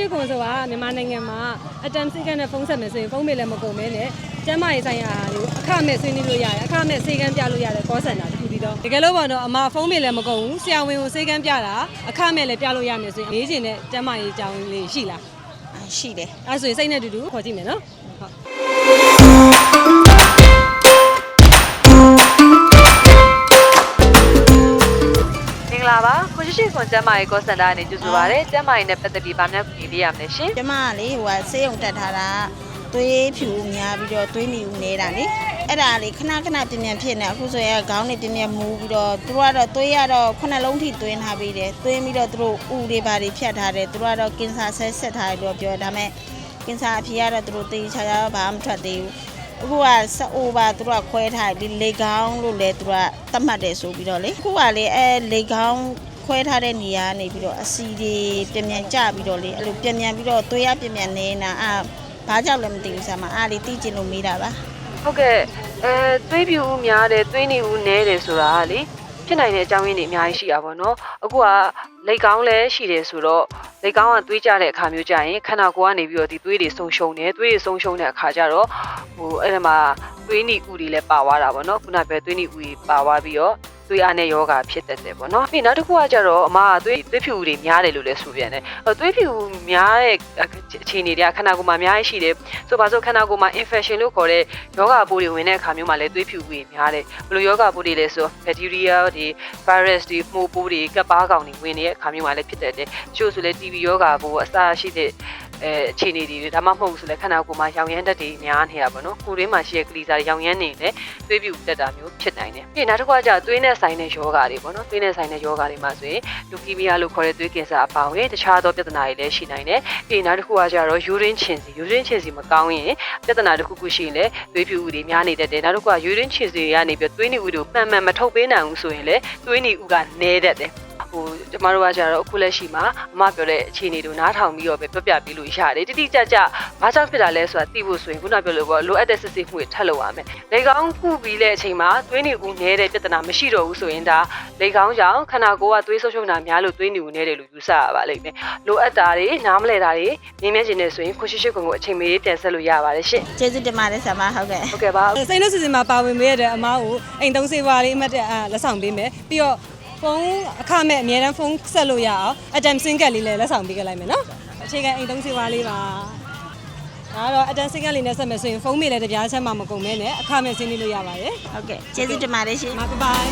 ရှိခွန်ဆိုတာမြန်မာနိုင်ငံမှာအတမ်စိတ်ကနဲ့ဖုန်းဆက်မယ်ဆိုရင်ဖုန်းမေလည်းမကုန်မဲနဲ့ကျမ်းမာရေးဆိုင်ရာကိုအခမဲ့ဆွေးနွေးလို့ရတယ်အခမဲ့စေကမ်းပြလို့ရတယ်ကောစင်တာတခုပြီးတော့တကယ်လို့ပေါ့နော်အမဖုန်းမေလည်းမကုန်ဘူးဆရာဝန်ကိုစေကမ်းပြတာအခမဲ့လည်းပြလို့ရမယ်ဆိုရင်ရေးချင်တဲ့ကျမ်းမာရေးအကြောင်းလေးရှိလားအာရှိတယ်အဲဆိုရင်စိတ်နဲ့တူတူခေါ်ကြည့်မယ်နော်ဟုတ် ရှိရှိခွန်ကျမ်းမာရေးကောစင်တာကနေကြိုဆိုပါရစေကျမ်းမာရေးနဲ့ပတ်သက်ပြီးဗာမျက်ကူလေးရမလဲရှင်ကျမကလေဟိုကဆေးရုံတက်ထားတာသွေးဖြူများပြီးတော့သွေးနီဦးနေတာလေအဲ့ဒါလေခဏခဏပြင်းပြင်းဖြစ်နေအခုဆိုရင်ခေါင်းနဲ့ပြင်းပြင်းမူပြီးတော့သူတို့ကတော့သွေးရတော့ခုနှလုံးထိသွင်းထားပြီးတယ်သွင်းပြီးတော့သူတို့ဥတွေပါတွေဖြတ်ထားတယ်သူတို့ကတော့ကင်ဆာဆဲဆက်ထားတယ်လို့ပြောတယ်ဒါပေမဲ့ကင်ဆာအဖြေကတော့သူတို့တေးချာချာဘာမှမထွက်သေးဘူးအခုကစအိုပါသူတို့ကခွဲထားတယ်ဒီလေကောင်းလို့လေသူတို့ကသတ်မှတ်တယ်ဆိုပြီးတော့လေအခုကလေအဲလေကောင်း ခွဲထားတဲ့နေရာကနေပြီးတော့အစီတွေပြန်ပြန်ကျပြီးတော့လေအဲ့လိုပြန်ပြန်ပြီးတော့သွေးရပြန်ပြန်နေတာအာဘာကြောင့်လဲမသိဘူးဆာမအားလေးသိကျင်လို့မေးတာပါဟုတ်ကဲ့အဲသွေးပြူဦးများတယ်သွေးနေဦးနဲတယ်ဆိုတာကလေဖြစ်နိုင်တဲ့အကြောင်းရင်းတွေအများကြီးရှိတာပေါ့နော်အခုကလက်ကောင်းလည်းရှိတယ်ဆိုတော့လက်ကောင်းကသွေးကြတဲ့အခါမျိုးကြရင်ခန္ဓာကိုယ်ကနေပြီးတော့ဒီသွေးတွေဆုံရှုံတယ်သွေးတွေဆုံရှုံတဲ့အခါကျတော့ဟိုအဲ့ဒါမှာသွေးနီဦးတွေလည်းပါသွားတာပေါ့နော်ခုနပြောသွေးနီဦးတွေပါသွားပြီးတော့ သွေးအားနဲ့ယောဂဖြစ်တတ်တယ်ပေါ့နော်ပြီးနောက်တစ်ခုကကျတော့အမကသွေးသွေးဖြူတွေများတယ်လို့လည်းဆိုပြန်တယ်အဲသွေးဖြူများတဲ့အခြေအနေတွေကခန္ဓာကိုယ်မှာအများကြီးရှိတယ်ဆိုပါစို့ခန္ဓာကိုယ်မှာ infection လို့ခေါ်တဲ့ယောဂပိုးတွေဝင်တဲ့အခါမျိုးမှာလည်းသွေးဖြူတွေများတယ်ဘယ်လိုယောဂပိုးတွေလဲဆို bacteria တွေ virus တွေမှုပိုးတွေကပ်ပါးကောင်တွေဝင်နေတဲ့အခါမျိုးမှာလည်းဖြစ်တတ်တယ်ချို့ဆိုလည်း TB ယောဂပိုးအစားရှိတဲ့အဲအခြေအနေတွေဒါမှမဟုတ်ဘူးဆိုလည်းခန္ဓာကိုယ်မှာရောင်ရမ်းတက်တွေများနေတာပေါ့နော်ကိုယ်ရင်းမှာရှိတဲ့ကလီစာတွေရောင်ရမ်းနေတယ်သွေးပြူတက်တာမျိုးဖြစ်နိုင်တယ်ပြီးရင်နောက်တစ်ခုကကျသွေးနဲ့ဆိုင်တဲ့ယောဂတွေပေါ့နော်သွေးနဲ့ဆိုင်တဲ့ယောဂတွေမှာဆိုရင်လူကီမီယာလို့ခေါ်တဲ့သွေးကင်ဆာအပါအဝင်တခြားသောပြဿနာတွေလည်းရှိနိုင်တယ်ပြီးရင်နောက်တစ်ခုကကျတော့ယူရင်းချင်စီယူရင်းချင်စီမကောင်းရင်ပြဿနာတစ်ခုခုရှိရင်လည်းသွေးပြူဥတွေများနေတတ်တယ်နောက်တစ်ခုကယူရင်းချင်စီကနေပြီးသွေးနေဥတွေကိုမှန်မှန်မထုတ်ပေးနိုင်ဘူးဆိုရင်လည်းသွေးနေဥကနည်းတတ်တယ် ဟိုကျမတို့ကကြတော့အခုလက်ရှိမှာအမပြောတဲ့အခြေအနေတို့နားထောင်ပြီးတော့ပဲပြပြပေးလို့ရတယ်တိတိကျကျဘာကြောင့်ဖြစ်တာလဲဆိုတာသိဖို့ဆိုရင်ခုနပြောလို့ပေါ့လိုအပ်တဲ့စစ်ဆေးမှုတွေထပ်လုပ်ရမယ်လေကောင်းခုပြီးတဲ့အချိန်မှာသွေးနေဦးနေတဲ့ပြဿနာမရှိတော့ဘူးဆိုရင်ဒါလေကောင်းကြောင့်ခန္ဓာကိုယ်ကသွေးဆုံးရှုံးတာများလို့သွေးနေဦးနေတယ်လို့ယူဆရပါလိမ့်မယ်လိုအပ်တာတွေနားမလဲတာတွေမြင်မြင်ချင်းနေဆိုရင်ခွရှိရှိကွန်ကိုအချိန်မီပြန်ဆက်လို့ရပါတယ်ရှင့်ကျေးဇူးတင်ပါတယ်ဆာမဟုတ်ကဲ့ဟုတ်ကဲ့ပါစိတ်နဲ့စီစဉ်မှာပါဝင်ပေးရတဲ့အမားကိုအိမ်သုံးစေပါလေးအမှတ်တရလက်ဆောင်ပေးမယ်ပြီးတော့ ဖုန်းအခမဲ့အများတန်းဖုန်းဆက်လို့ရအောင်အတမ်စင်ကတ်လေးလည်းလက်ဆောင်ပေးခဲ့လိုက်မယ်နော်အခြေခံအိမ်သုံးစေပါလေးပါဒါကတော့အတမ်စင်ကတ်လေးနဲ့ဆက်မယ်ဆိုရင်ဖုန်းမေလည်းတပြားချက်မှမကုန်မဲနဲ့အခမဲ့ဆင်းနေလို့ရပါတယ်ဟုတ်ကဲ့ကျေးဇူးတင်ပါတယ်ရှင်မဘိုင်